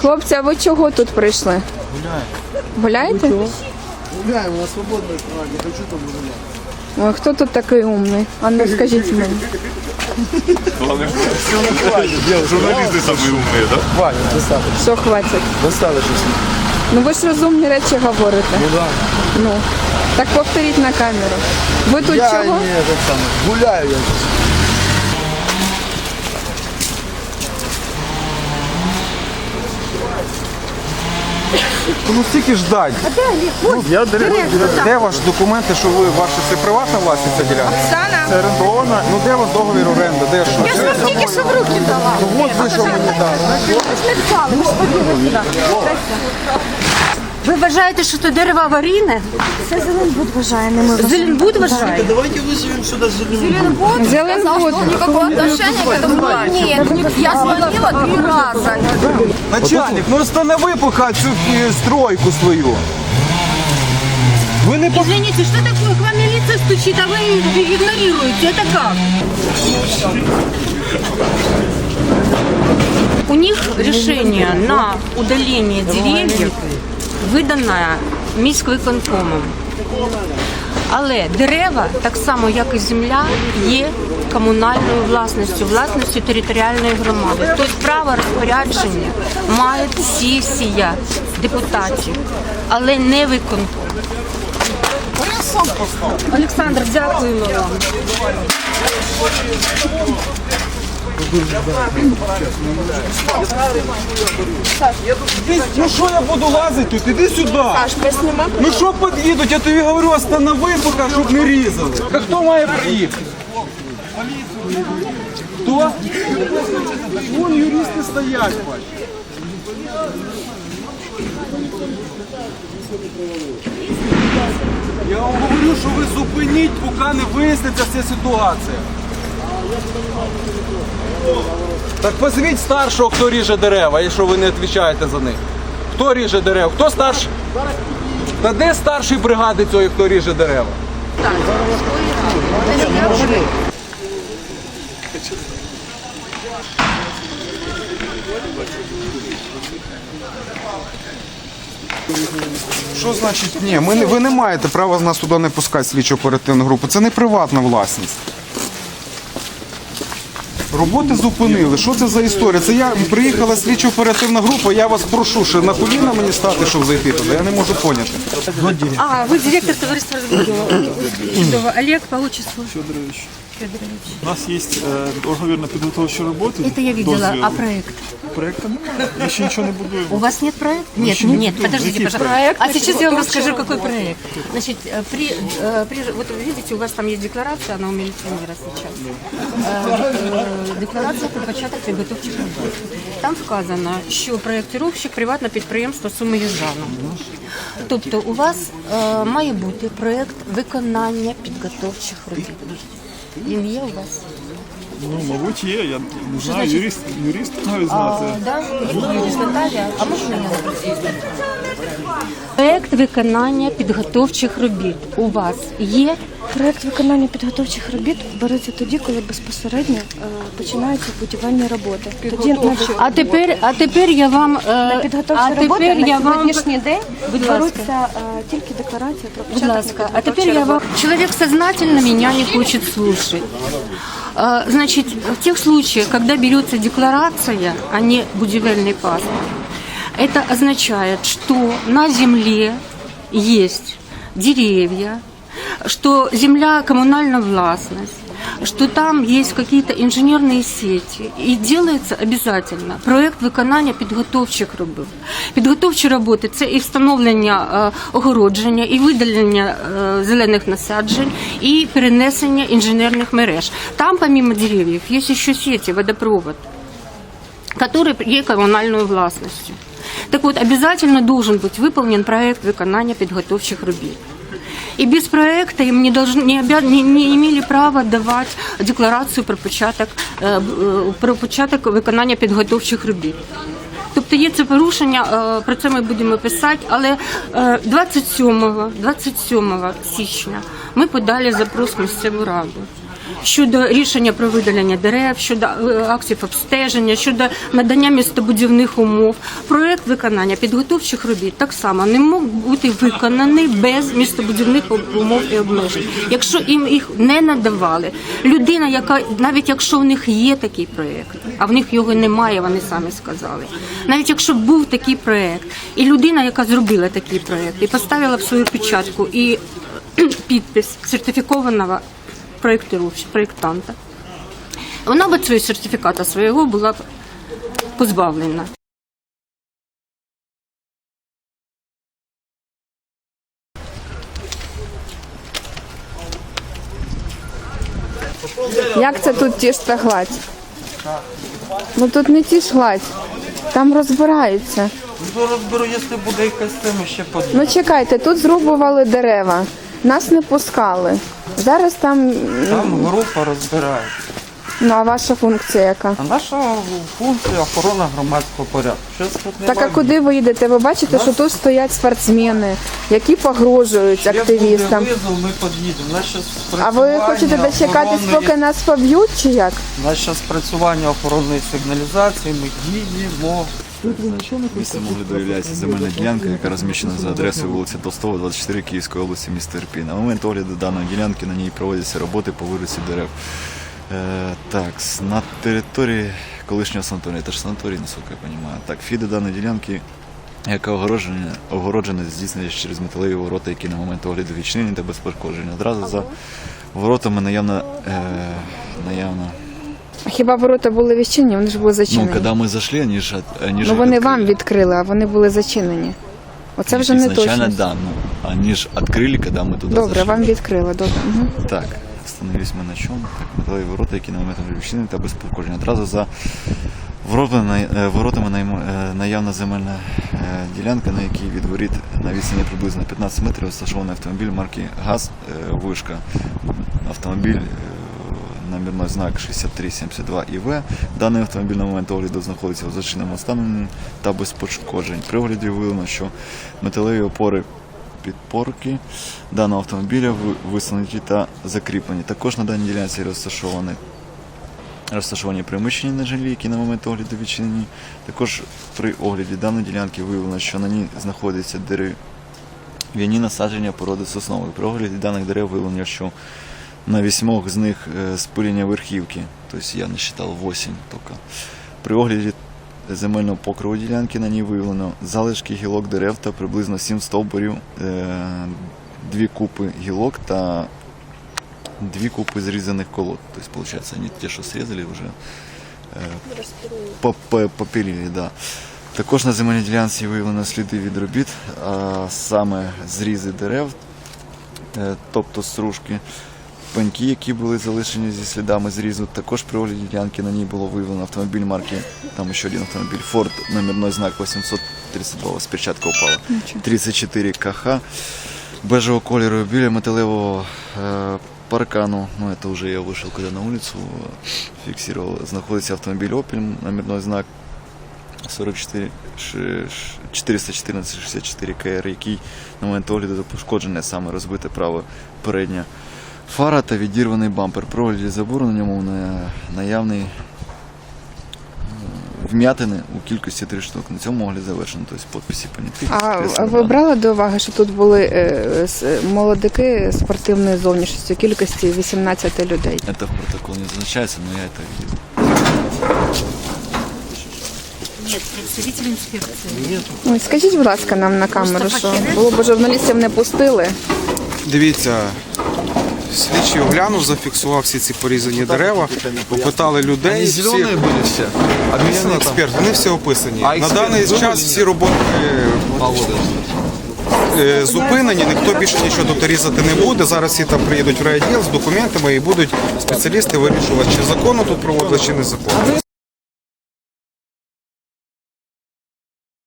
Хлопці, а ви чого тут прийшли? Гуляєте? Гуляємо на свободній стороні, хочу там гуляти. Ой, хто тут такий умний? А ну скажіть мені. Журналисты самые умные, да? Ваня, достаточно. Все, хватить. Достаточно. Ну ви ж розумні речі говорите. Ну да. Ну. Так повторіть на камеру. Ви тут Я чого? не этот самый. Гуляю я здесь. Ну стільки. Ну, Я директор. Де ваші документи, що ви ваша це приватна власність ця ділянка? Оксана, Це орендована. Ну де у вас договір оренди? Де що? Я ж вам тільки що в руки дала. Ну от ви що мені дали. Ви ж не впали, ми ж подивилися. Ви вважаєте, що це дерево аварійне? Це Зеленбуд вважає, не ми вважаємо. Зеленбуд вважає? Давайте вызовем сюда Зеленбуд. Зеленбуд. Никакого отношения к этому Нет, я звонила три раза. Начальник, ну встанови поки цю е, стройку свою. Ви не по... Извините, что такое? К вам милиция стучит, а вы игнорируете. Это как? У них решение на удаление деревьев видане міськвиконкомом. Але дерева, так само як і земля, є комунальною власністю, власністю територіальної громади. Тобто право розпорядження має сесія депутатів, але не виконком. Олександр, дякуємо вам. Ну що я буду лазити тут? Іди сюди. Ну що під'їдуть? Я тобі говорю, останови поки, щоб не різали. Хто має приїхати? Хто? Вон юристи стоять, бач. Я вам говорю, що ви зупиніть, поки не виясниться ця ситуація. Так позвіть старшого, хто ріже дерева, якщо ви не відповідаєте за них. Хто ріже дерева? Хто старший? Та де старший бригади цієї, хто ріже дерева? Що значить ні? Ми, не- ви не маєте права з нас туди не пускати слідчо оперативну групу. Це не приватна власність. Роботи зупинили. Що це за історія? Це я приїхала слідчо оперативна група. Я вас прошу, що на коліна мені стати, щоб зайти туди. Я не можу поняти. А, ви директор товариства. Чудово. Олег по отчеству. Федорович. У нас есть э, договір на підготовчі роботи. Это я видела. дозвіл. А проект? Проекту немає. Ми ще нічого не будуємо. У вас нет проекта? Нет, еще не нет, придумали. подождите, Какие пожалуйста. А сейчас я вам расскажу, какой проект. Значит, э, при, э, при- вот вы видите, у вас там есть декларация, она у милиционера сейчас. Э, э, Декларація про початок підготовчих робот. Там вказано, що проєктировщик приватне підприємство Суми Южана. Тобто у вас е, має бути проєкт виконання підготовчих робіт. Він є у вас? Ну, мабуть, є. Я не знаю, юрист, юрист мають знати. Да, Юрій Наталія, а може мене Проект виконання підготовчих робіт у вас є? Проект виконання підготовчих робіт береться тоді, коли безпосередньо е, починаються будівельні роботи. Тоді на, А тепер, а тепер я вам е, на а підготовчі роботи тепер на я вам сьогоднішній день Будь ласка. беруться е, тільки декларація про Будь початок ласка, а тепер я вам... Человек сознательно меня не хочет слушать. А, Значит, в тех случаях, когда берется декларация, а не будивельный паспорт, это означает, что на земле есть деревья, что земля коммунальная властность, что там есть какие-то инженерные сети. І делается обязательно проект виконання підготовчих робіт. Підготовчі роботи це і встановлення е, огородження, і видалення е, зелених насаджень, і перенесення інженерних мереж. Там, помимо деревьев, есть еще сети, водопровод который є комунальною власністю. Так вот, обязательно должен быть выполнен проект виконання підготовчих робіт. И без проекта им не, должны, не, обя- не, не имели права давати декларацію про початок, е, б- е, про початок виконання підготовчих робіт. Тобто є це порушення, е, про це ми будемо писати, але е, 27, 27 січня ми подали запрос в місцеву раду. щодо рішення про видалення дерев, щодо е, актів обстеження, щодо надання містобудівних умов. Проект виконання підготовчих робіт так само не мог бути виконаний без містобудівних умов і обмежень. Якщо їм їх не надавали, людина, яка навіть якщо в них є такий проект, а в них його немає, вони самі сказали. Навіть якщо був такий проект, і людина, яка зробила такий проект, і поставила в свою печатку і підпис сертифікованого проєктанта, вона б цього сертифіката свого була б позбавлена. Як це тут тіш та гладь? Ну тут не тіш гладь, там розбираються. Ну, розберу, якщо буде якась тема, ще подивимося. Ну чекайте, тут зрубували дерева, нас не пускали. Зараз там, Там група розбирає. ну а ваша функція яка? А наша функція охорона громадського порядку. Щось тут Так а куди ви їдете? Ви бачите, що тут стоять спортсмени, які погрожують Як активістам. буде визов, ми під'їдемо. У нас щас А ви хочете дочекатись, охоронної- поки нас поб'ють, чи як? У нас зараз спрацювання охоронної сигналізації, ми їдемо. Місцем огляду являється земельна ділянка, яка розміщена за адресою вулиця Толстого, 24 Київської області, міста Ірпінь. На момент огляду даної ділянки на ній проводяться роботи по вирусі дерев. Е, так, на території колишнього санаторію, це ж санаторій, наскільки я розумію. Так, фі до даної ділянки, яка огороджена, огороджена здійснюється через металеві ворота, які на момент огляду відчинені та без пошкодження. Одразу за воротами наявна, е, наявна Хіба ворота були відчинені? Вони ж були Ну, зачинені. когда мы зашли, они же, от- они же Ну вони открыли. вам відкрили, а вони були зачинені. Оце вже не Изначально, точно. да, ну, они же открыли, когда мы туда Добре, зашли. вам відкрили, добре. Угу. Так, остановились ми на чому? Так, металеві ворота, які на момент відчинені та без пошкоджень. Одразу за воротами, е, воротами найм- е, наявна земельна е, ділянка, на якій від воріт на відстані приблизно 15 метрів розташований автомобіль марки ГАЗ е, Вишка. Автомобіль номерной знак 6372 ІВ. Даний автомобіль на момент огляду знаходиться у зачиненому стані та без пошкоджень. При огляді виявлено, що металеві опори підпорки даного автомобіля ви- висунуті та закріплені. Також на даній ділянці розташовані розташовані приміщення на жилі, які на момент огляду відчинені. Також при огляді даної ділянки виявлено, що на ній знаходяться дерев'яні насадження породи соснової. При огляді даних дерев виявлено, що на вісьмох з них е, спилення верхівки, тобто я не вважав 8 тільки. При огляді земельного покриву ділянки на ній виявлено залишки гілок дерев та приблизно 7 стовбурів, е, дві купи гілок та дві купи зрізаних колод. Тобто, получается, они те, що срізали, вже е, по- по- да. Також на земельній ділянці виявлено сліди від робіт, а саме зрізи дерев, е, тобто стружки, пеньки, які були залишені зі слідами зрізу. Також при огляді ділянки на ній було виявлено автомобіль марки, там ще один автомобіль Ford, номерной знак 832, з перчатка упала, 34 КХ, бежевого кольору, біля металевого е, паркану, ну это уже я вышел когда на улицу, э, фиксировал, знаходиться автомобіль Opel, номерной знак 44 ш- ш- 414 64 КР, який на момент огляду пошкоджене саме розбите право передня фара та відірваний бампер. При огляді забору на ньому наявний е, вм'ятини у кількості 3 штук. На цьому огляд завершено, тобто підписі понятих. А, а ви брали до уваги, що тут були е, молодики спортивної зовнішності кількості 18 людей? Это в протокол не зазначается, но я это видел. Нет, представитель інспекції. Ой, скажіть, будь ласка, нам на камеру, що було б журналістів не пустили. Дивіться, слідчий оглянув, зафіксував всі ці порізані дерева, попитали людей. Всіх. зеленые были все. А він не експерт, вони всі описані. А На експерт даний час всі роботи Погода. е, зупинені, ніхто більше нічого тут різати не буде. Зараз всі там приїдуть в райвідділ з документами і будуть спеціалісти вирішувати, чи законно тут проводили, чи незаконно.